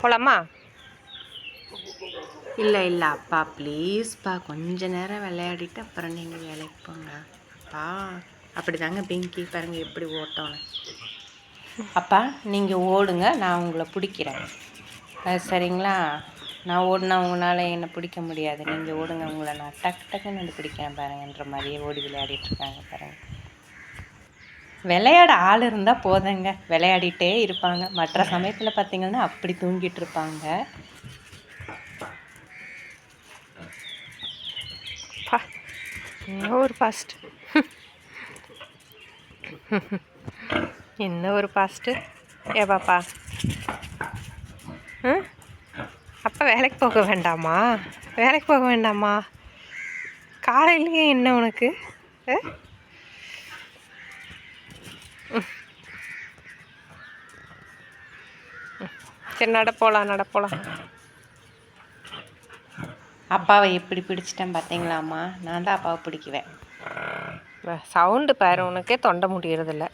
போகலாமா இல்லை இல்லை அப்பா ப்ளீஸ்ப்பா கொஞ்ச நேரம் விளையாடிட்டு அப்புறம் நீங்கள் வேலைக்கு போங்க. அப்பா அப்படி தாங்க பிங்கி. பாருங்க எப்படி ஓட்டணும் அப்பா நீங்கள் ஓடுங்க நான் உங்களை பிடிக்கிறேன். அது சரிங்களா? நான் ஓடினா உங்களால் என்னை பிடிக்க முடியாது. நீங்கள் ஓடுங்க உங்களை நான் டக்கு டக்குன்னு பிடிக்கிறேன் பாருங்கன்ற மாதிரியே ஓடி விளையாடிட்டு இருக்காங்க பாருங்கள் விளையாட ஆள் இருந்தால் போதுங்க. விளையாடிட்டே இருப்பாங்க. மற்ற சமயத்தில் பார்த்தீங்கன்னா அப்படி தூங்கிட்டு இருப்பாங்க. என்ன ஒரு பாஸ்ட் என்ன ஒரு பாஸ்ட்டு ஏ பாப்பா. ம் அப்பா வேலைக்கு போக வேண்டாமா? வேலைக்கு போக வேண்டாமா? காலையிலேயே என்ன உனக்கு? சரி நட போகலாம் நட போகலாம் அப்பாவை எப்படி பிடிச்சிட்டேன் பார்த்தீங்களாம்மா? நான் தான் அப்பாவை பிடிக்குவேன். சவுண்டு பாரு உனக்கே தொண்டை முடியறதில்ல.